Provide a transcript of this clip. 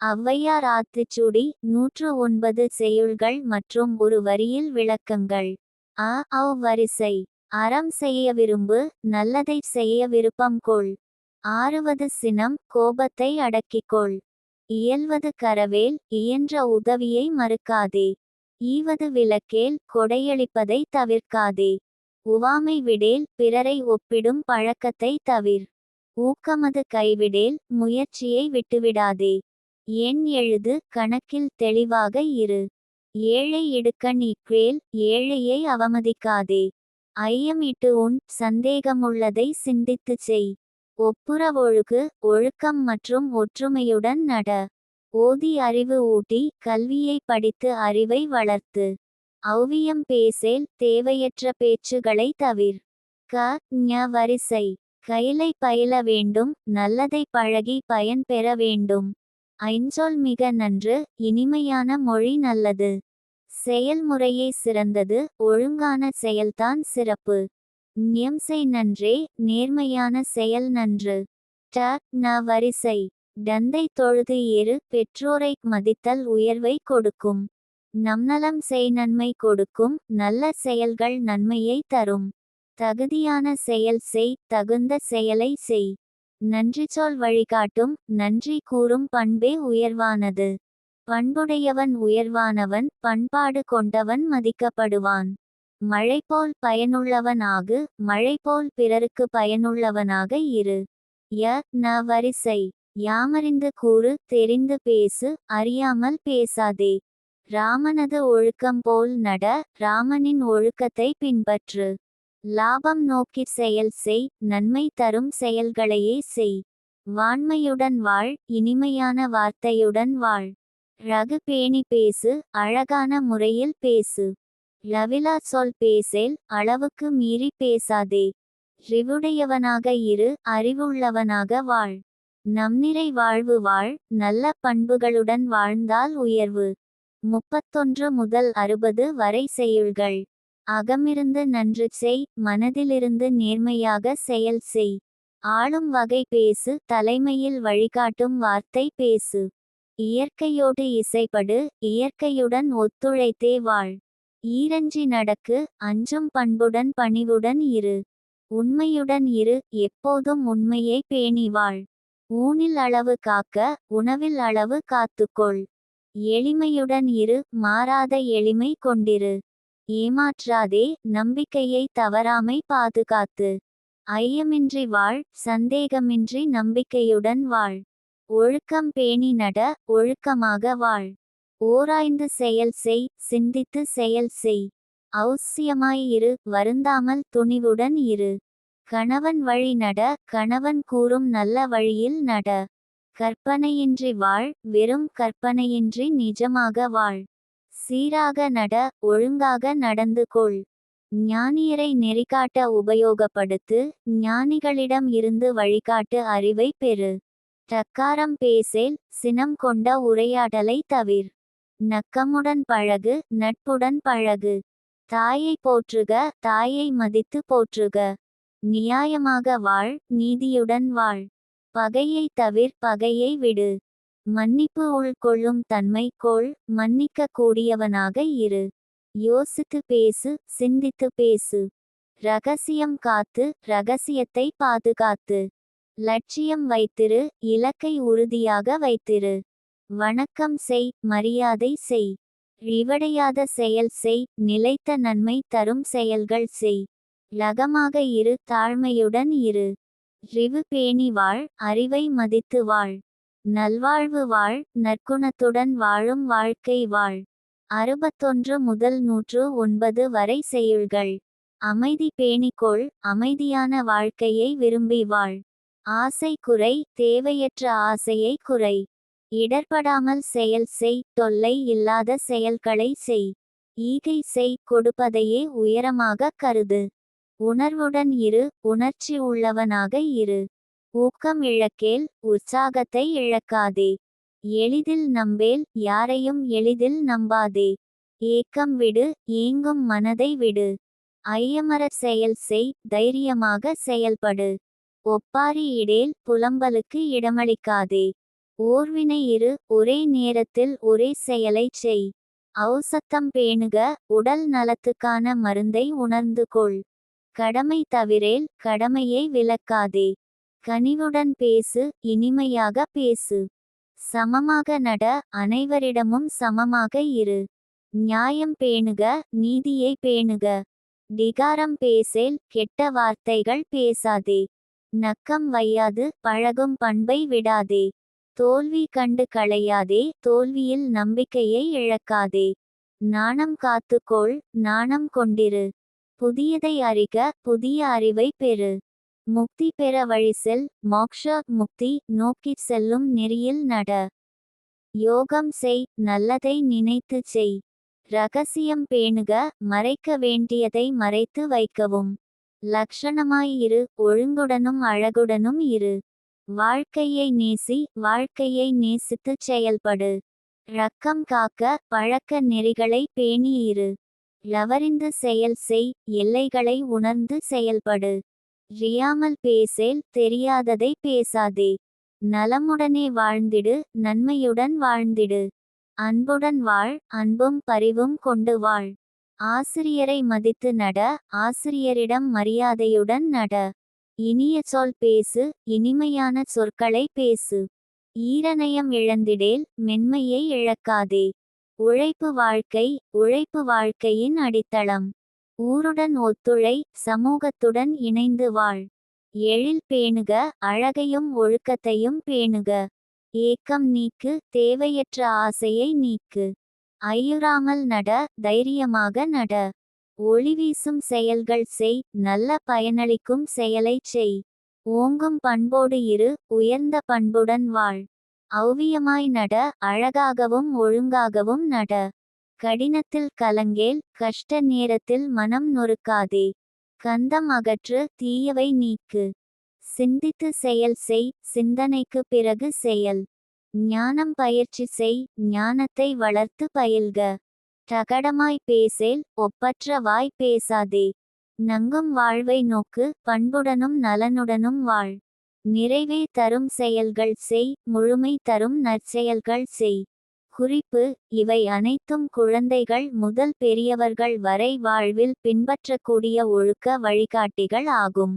ஔவையார் ஆத்திச்சூடி நூற்று ஒன்பது செய்யுள்கள் மற்றும் ஒரு வரியில் விளக்கங்கள். அ அவ் வரிசை. அறம் செய்ய விரும்பு நல்லதைச் செய்ய விருப்பம் கொள். ஆறுவது சினம் கோபத்தை அடக்கிக்கொள். இயல்வது கரவேல் இயன்ற உதவியை மறுக்காதே. ஈவது விளக்கேல் கொடையளிப்பதை தவிர்க்காதே. உவாமை விடேல் பிறரை ஒப்பிடும் பழக்கத்தை தவிர். ஊக்கமது கைவிடேல் முயற்சியை விட்டுவிடாதே. எண் எழுது? கணக்கில் தெளிவாக இரு. ஏழை இடுக்கண் இக்ரேல் ஏழையை அவமதிக்காதே. ஐயம் இட்டு உன் சந்தேகமுள்ளதை சிந்தித்துச் செய். ஒப்புரவொழுகு ஒழுக்கம் மற்றும் ஒற்றுமையுடன் நட. ஓதி அறிவு ஊட்டி கல்வியை படித்து அறிவை வளர்த்து. ஔவியம் பேசேல் தேவையற்ற பேச்சுகளை தவிர். க ஞ வரிசை. கையிலை பயில வேண்டும் நல்லதை பழகி பயன் பெற வேண்டும். ஐஞ்சொல் மிக நன்று இனிமையான மொழி நல்லது. செயல்முறையே சிறந்தது ஒழுங்கான செயல்தான் சிறப்பு. நியம்சை நன்றே நேர்மையான செயல் நன்று. ட ந வரிசை. தந்தை தொழுது ஏறு பெற்றோரை மதித்தல் உயர்வை கொடுக்கும். நம்நலம் செய் நன்மை கொடுக்கும் நல்ல செயல்கள் நன்மையை தரும். தகுதியான செயல் செய் தகுந்த செயலை செய். நன்றி சொல் வழிகாட்டும் நன்றி கூறும் பண்பே உயர்வானது. பண்புடையவன் உயர்வானவன் பண்பாடு கொண்டவன் மதிக்கப்படுவான். மழைபோல் பயனுள்ளவன் ஆகு மழைபோல் பிறருக்கு பயனுள்ளவனாக இரு. ய ந வரிசை. யாமறிந்து கூறு தெரிந்து பேசு அறியாமல் பேசாதே. ராமனது ஒழுக்கம் போல் நட ராமனின் ஒழுக்கத்தை பின்பற்று. லாபம் நோக்கி செயல் செய் நன்மை தரும் செயல்களையே செய். வாண்மையுடன் வாழ் இனிமையான வார்த்தையுடன் வாழ். ரகு பேணி பேசு அழகான முறையில் பேசு. லவிலா சொல் பேசேல் அளவுக்கு மீறி பேசாதே. ரிவுடையவனாக இரு அறிவுள்ளவனாக வாழ். நம்நிறை வாழ்வு வாழ் நல்ல பண்புகளுடன் வாழ்ந்தால் உயர்வு. முப்பத்தொன்று முதல் அறுபது வரை செய்யுள்கள் அகமிருந்து நன்று செய் மனதிலிருந்து நேர்மையாக செயல் செய். ஆளும் வகை பேசு தலைமையில் வழிகாட்டும் வார்த்தை பேசு. இயற்கையோடு இசைப்படு இயற்கையுடன் ஒத்துழைத்தே வாழ். ஈரஞ்சி நடக்கு அஞ்சும் பண்புடன் பணிவுடன் இரு. உண்மையுடன் இரு எப்போதும் உண்மையை பேணி வாழ். ஊனில் அளவு காக்க உணவில் அளவு காத்துக்கொள். எளிமையுடன் இரு மாறாத எளிமை கொண்டிரு. ஏமாற்றாதே நம்பிக்கையை தவறாமை பாதுகாத்து. ஐயமின்றி வாழ் சந்தேகமின்றி நம்பிக்கையுடன் வாழ். ஒழுக்கம் பேணி நட ஒழுக்கமாக வாழ். ஓராய்ந்து செயல் செய் சிந்தித்து செயல் செய். அவுசியமாய் இரு வருந்தாமல் துணிவுடன் இரு. கணவன் வழி நட கணவன் கூறும் நல்ல வழியில் நட. கற்பனையின்றி வாழ் வெறும் கற்பனையின்றி நிஜமாக வாழ். சீராக நட ஒழுங்காக நடந்து கொள். ஞானியரை நெறிகாட்ட உபயோகப்படுத்து ஞானிகளிடம் இருந்து வழிகாட்டு அறிவை பெறு. தக்காரம் பேசேல் சினம் கொண்ட உரையாடலை தவிர். நக்கமுடன் பழகு நட்புடன் பழகு. தாயை போற்றுக தாயை மதித்து போற்றுக. நியாயமாக வாழ் நீதியுடன் வாழ். பகையை தவிர் பகையை விடு. மன்னிப்பு உள்கொள்ளும் தன்மை கொள் மன்னிக்க கூடியவனாக இரு. யோசித்து பேசு சிந்தித்து பேசு. ரகசியம் காத்து ரகசியத்தை பாதுகாத்து. லட்சியம் வைத்திரு இலக்கை உறுதியாக வைத்திரு. வணக்கம் செய் மரியாதை செய். ரிவடையாத செயல் செய் நிலைத்த நன்மை தரும் செயல்கள் செய். லகமாக இரு தாழ்மையுடன் இரு. ரிவு பேணி வாழ் அறிவை மதித்து வாழ். நல்வாழ்வு வாழ் நற்குணத்துடன் வாழும் வாழ்க்கை வாழ். அறுபத்தொன்று முதல் நூற்று ஒன்பது வரை செய்யுள்கள். அமைதி பேணிக்கொள் அமைதியான வாழ்க்கையை விரும்பி வாழ். ஆசை குறை தேவையற்ற ஆசையை குறை. இடர்படாமல் செயல் செய் தொல்லை இல்லாத செயல்களை செய். ஈகை செய் கொடுப்பதையே உயரமாக கருது. உணர்வுடன் இரு உணர்ச்சி உள்ளவனாக இரு. ஊக்கம் இழக்கேல் உற்சாகத்தை இழக்காதே. எளிதில் நம்பேல் யாரையும் எளிதில் நம்பாதே. ஏக்கம் விடு ஏங்கும் மனதை விடு. ஐயமர செயல் செய் தைரியமாக செயல்படு. ஒப்பாரி இடேல் புலம்பலுக்கு இடமளிக்காதே. ஓர்வினை இரு ஒரே நேரத்தில் ஒரே செயலைச் செய். ஔசத்தம் பேணுக உடல் நலத்துக்கான மருந்தை உணர்ந்து கொள். கடமை தவிரேல் கடமையை விலக்காதே கனிவுடன் பேசு இனிமையாக பேசு. சமமாக நட அனைவரிடமும் சமமாக இரு. நியாயம் பேணுக நீதியை பேணுக. டிகாரம் பேசேல் கெட்ட வார்த்தைகள் பேசாதே. நக்கம் வையாது பழகும் பண்பை விடாதே. தோல்வி கண்டு களையாதே தோல்வியில் நம்பிக்கையை இழக்காதே. நாணம் காத்துக்கொள் நாணம் கொண்டிரு. புதியதை அறிக புதிய அறிவை பெறு. முக்தி பெற வழி செல் மோக்ஷ முக்தி நோக்கிச் செல்லும் நெறியில் நட. யோகம் செய் நல்லதை நினைத்துச் செய். ரகசியம் பேணுக மறைக்க வேண்டியதை மறைத்து வைக்கவும். லக்ஷணமாய் இரு ஒழுங்குடனும் அழகுடனும் இரு. வாழ்க்கையை நேசி வாழ்க்கையை நேசித்துச் செயல்படு. ரக்கம் காக்க பழக்க நெறிகளை பேணி இரு. லவறிந்து செயல் செய் எல்லைகளை உணர்ந்து செயல்படு. ரியாமல் பேசேல் தெரியாததை பேசாதே. நலமுடனே வாழ்ந்திடு நன்மையுடன் வாழ்ந்திடு. அன்புடன் வாழ் அன்பும் பரிவும் கொண்டு வாழ். ஆசிரியரை மதித்து நட ஆசிரியரிடம் மரியாதையுடன் நட. இனிய சொல் பேசு இனிமையான சொற்களை பேசு. ஈரநயம் இழந்திடேல் மென்மையை இழக்காதே. உழைப்பு வாழ்க்கை உழைப்பு வாழ்க்கையின் அடித்தளம். ஊருடன் ஒத்துழை சமூகத்துடன் இணைந்து வாழ். எழில் பேணுக அழகையும் ஒழுக்கத்தையும் பேணுக. ஏக்கம் நீக்கு தேவையற்ற ஆசையை நீக்கு. ஐயுறாமல் நட தைரியமாக நட. ஒளிவீசும் செயல்கள் செய் நல்ல பயனளிக்கும் செயலைச் செய். ஓங்கும் பண்போடு இரு உயர்ந்த பண்புடன் வாழ். ஔவியமாய் நட அழகாகவும் ஒழுங்காகவும் நட. கடினத்தில் கலங்கேல் கஷ்ட நேரத்தில் மனம் நொறுக்காதே. கந்தம் அகற்று தீயவை நீக்கு. சிந்தித்து செயல் செய் சிந்தனைக்கு பிறகு செயல். ஞானம் பயிற்சி செய் ஞானத்தை வளர்த்து பயில்க. தகடமாய் பேசேல் ஒப்பற்ற வாய் பேசாதே. நங்கும் வாழ்வை நோக்கு பண்புடனும் நலனுடனும் வாழ். நிறைவே தரும் செயல்கள் செய் முழுமை தரும் நற்செயல்கள் செய். குறிப்பு இவை அனைத்தும் குழந்தைகள் முதல் பெரியவர்கள் வரை வாழ்வில் பின்பற்றக்கூடிய ஒழுக்க வழிகாட்டிகள் ஆகும்.